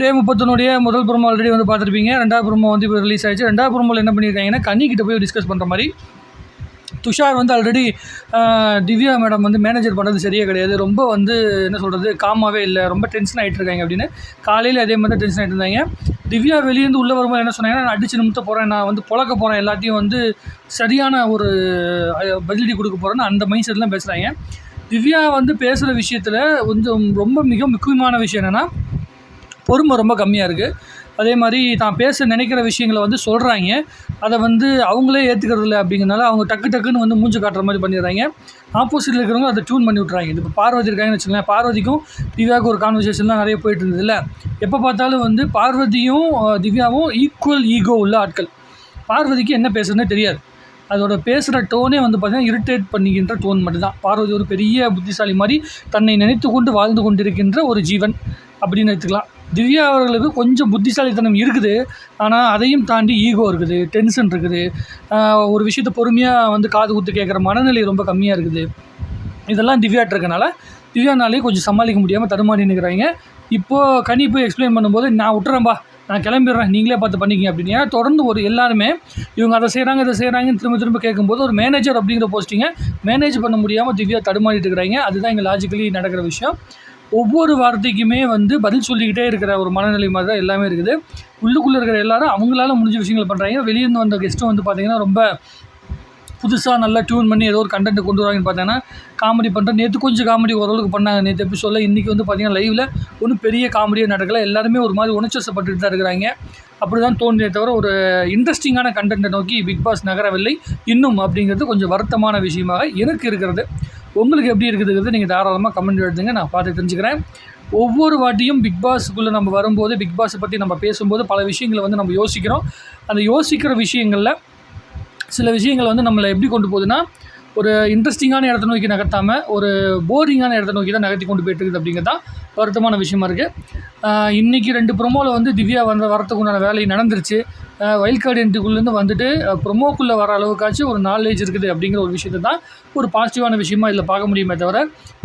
டே முப்பத்தொன்னுடைய முதல் promo already வந்து பார்த்துருப்பீங்க. ரெண்டாவது ப்ரோமோ வந்து இப்போ ரிலீஸ் ஆயிடுச்சு. ரெண்டாவது ப்ரோமோவில் என்ன பண்ணியிருக்காங்கன்னா கன்னிக்கிட்ட போய் டிஸ்கஸ் பண்ணுற மாதிரி. துஷார் வந்து ஆல்ரெடி திவ்யா மேடம் வந்து மேனேஜர் பண்ணுறது சரியே கிடையாது. ரொம்ப வந்து என்ன சொல்கிறது காமாவே இல்லை. ரொம்ப டென்ஷன் ஆகிட்டு இருக்காங்க அப்படின்னு. காலையில் அதே மாதிரி தான் டென்ஷன் ஆகிட்டு இருந்தாங்க. திவ்யா வெளியேருந்து உள்ளே வரும்போது என்ன சொன்னாங்கன்னா நான் அடிச்சு நிமித்த போகிறேன் நான் வந்து புழக்க போகிறேன் எல்லாத்தையும் வந்து சரியான ஒரு பதிலடி கொடுக்க போகிறேன்னு அந்த மைண்ட் செட்லாம் பேசுகிறாங்க திவ்யா வந்து பேசுகிற விஷயத்தில் கொஞ்சம் ரொம்ப மிக முக்கியமான விஷயம் என்னென்னா பொறுமை ரொம்ப கம்மியாக இருக்குது அதே மாதிரி தான் பேச நினைக்கிற விஷயங்களை வந்து சொல்கிறாங்க அதை வந்து அவங்களே ஏற்றுக்கிறது இல்லை அப்படிங்கிறனால அவங்க டக்கு டக்குன்னு வந்து மூஞ்சி காட்டுற மாதிரி பண்ணிடுறாங்க. ஆப்போசிட்டில் இருக்கிறவங்க அதை டியூன் பண்ணி விட்றாங்க இப்போ பார்வதி இருக்காங்கன்னு வச்சுக்கோங்களேன். பார்வதிக்கும் திவ்யாவுக்கு ஒரு கான்வர்சேஷன்லாம் நிறைய போயிட்டு இருந்ததுல்ல எப்போ பார்த்தாலும் வந்து பார்வதியும் திவ்யாவும் ஈக்குவல் ஈகோ உள்ள ஆட்கள். பார்வதிக்கு என்ன பேசுறதுனே தெரியாது. அதோட பேசுகிற டோனே வந்து பார்த்திங்கன்னா இரிட்டேட் பண்ணிக்கின்ற டோன் மட்டும்தான். பார்வதி ஒரு பெரிய புத்திசாலி மாதிரி தன்னை நினைத்து கொண்டு வாழ்ந்து கொண்டிருக்கின்ற ஒரு ஜீவன் அப்படின்னு எடுத்துக்கலாம். திவ்யா அவர்களுக்கு கொஞ்சம் புத்திசாலித்தனம் இருக்குது. ஆனால் அதையும் தாண்டி ஈகோ இருக்குது டென்ஷன் இருக்குது. ஒரு விஷயத்தை பொறுமையாக வந்து காது குத்து கேட்குற மனநிலை ரொம்ப கம்மியாக இருக்குது. இதெல்லாம் திவ்யாட்ட இருக்கனால திவ்யானாலே கொஞ்சம் சமாளிக்க முடியாமல் தடுமாறி நிற்கிறாங்க இப்போது கனி போய் எக்ஸ்பிளைன் பண்ணும்போது நான் விட்டுறேன்பா நான் கிளம்பிடுறேன் நீங்களே பார்த்து பண்ணிக்கிங்க அப்படின்னு. ஏன்னா தொடர்ந்து ஒரு எல்லாருமே இவங்க அதை செய்கிறாங்க இதை செய்கிறாங்கன்னு திரும்ப திரும்ப கேட்கும்போது ஒரு மேனேஜர் அப்படிங்கிற போஸ்டிங்கை மேனேஜ் பண்ண முடியாமல் திவ்யா தடுமாறிட்டு இருக்கிறாங்க. அதுதான் இங்கே லாஜிக்கலி நடக்கிற விஷயம். ஒவ்வொரு வார்த்தைக்குமே வந்து பதில் சொல்லிக்கிட்டே இருக்கிற ஒரு மனநிலை மாதிரி தான் எல்லாமே இருக்குது. உள்ளுக்குள்ளே இருக்கிற எல்லாரும் அவங்களால முடிஞ்ச விஷயங்கள் பண்ணுறாங்க வெளியேருந்து வந்த கெஸ்ட்டும் வந்து பார்த்திங்கன்னா ரொம்ப புதுசாக நல்லா டியூன் பண்ணி ஏதோ ஒரு கண்டென்ட் கொண்டு வராங்கன்னு பார்த்தீங்கன்னா காமெடி பண்ணுறேன் நேற்று கொஞ்சம் காமெடி ஓரளவுக்கு பண்ணாங்க. நேற்று எப்படி சொல்ல இன்றைக்கி வந்து பார்த்தீங்கன்னா லைவில் ஒன்றும் பெரிய காமெடியாக நடக்கலை. எல்லாருமே ஒரு மாதிரி உணர்ச்சசப்பட்டுட்டு தான் இருக்கிறாங்க. அப்படி தான் தோன்றிய தவிர ஒரு இன்ட்ரெஸ்டிங்கான கண்டென்ட்டை நோக்கி பிக் பாஸ் நகரவில்லை. இன்னும் அப்படிங்கிறது கொஞ்சம் வருத்தமான விஷயமாக எனக்கு இருக்கிறது. உங்களுக்கு எப்படி இருக்குதுங்கிறது நீங்கள் தாராளமாக கமெண்ட் எழுதுங்க. நான் பார்த்து தெரிஞ்சுக்கிறேன். ஒவ்வொரு வாட்டியும் பிக் பாஸுக்குள்ளே நம்ம வரும்போது பிக் பாஸை பற்றி நம்ம பேசும்போது பல விஷயங்களை வந்து நம்ம யோசிக்கிறோம். அந்த யோசிக்கிற விஷயங்களில் சில விஷயங்கள் வந்து நம்மளை எப்படி கொண்டு போகுதுன்னா ஒரு இன்ட்ரெஸ்டிங்கான இடத்த நோக்கி நகர்த்தாமல் ஒரு போரிங்கான இடத்த நோக்கி தான் நகர்த்தி கொண்டு போயிட்டு இருக்குது அப்படிங்கிறது தான் வருத்தமான விஷயமா இருக்குது இன்றைக்கி ரெண்டு ப்ரொமோவில் வந்து திவ்யா வந்த வரத்துக்கு உண்டான வேலை நடந்துருச்சு. வைல்ட் கார்டு என்ட்ரிக்குள்ளேருந்து வந்துட்டு ப்ரொமோக்குள்ளே வர அளவுக்காச்சும் ஒரு நாலேஜ் இருக்குது அப்படிங்கிற ஒரு விஷயத்தை தான் ஒரு பாசிட்டிவான விஷயமா இதில் பார்க்க முடியுமே தவிர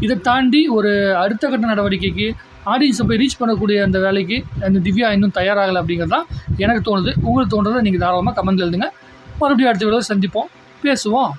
இதை தாண்டி ஒரு அடுத்த கட்ட நடவடிக்கைக்கு ஆடியன்ஸை போய் ரீச் பண்ணக்கூடிய அந்த வேலைக்கு அந்த திவ்யா இன்னும் தயாராகலை அப்படிங்கிறது தான் எனக்கு தோணுது. உங்களுக்கு தோன்றதை நீங்கள் தாராளமாக கமெண்ட் எழுதுங்க. மறுபடியும் அடுத்த வீடியோவில் சந்திப்போம். பேசுவோம்.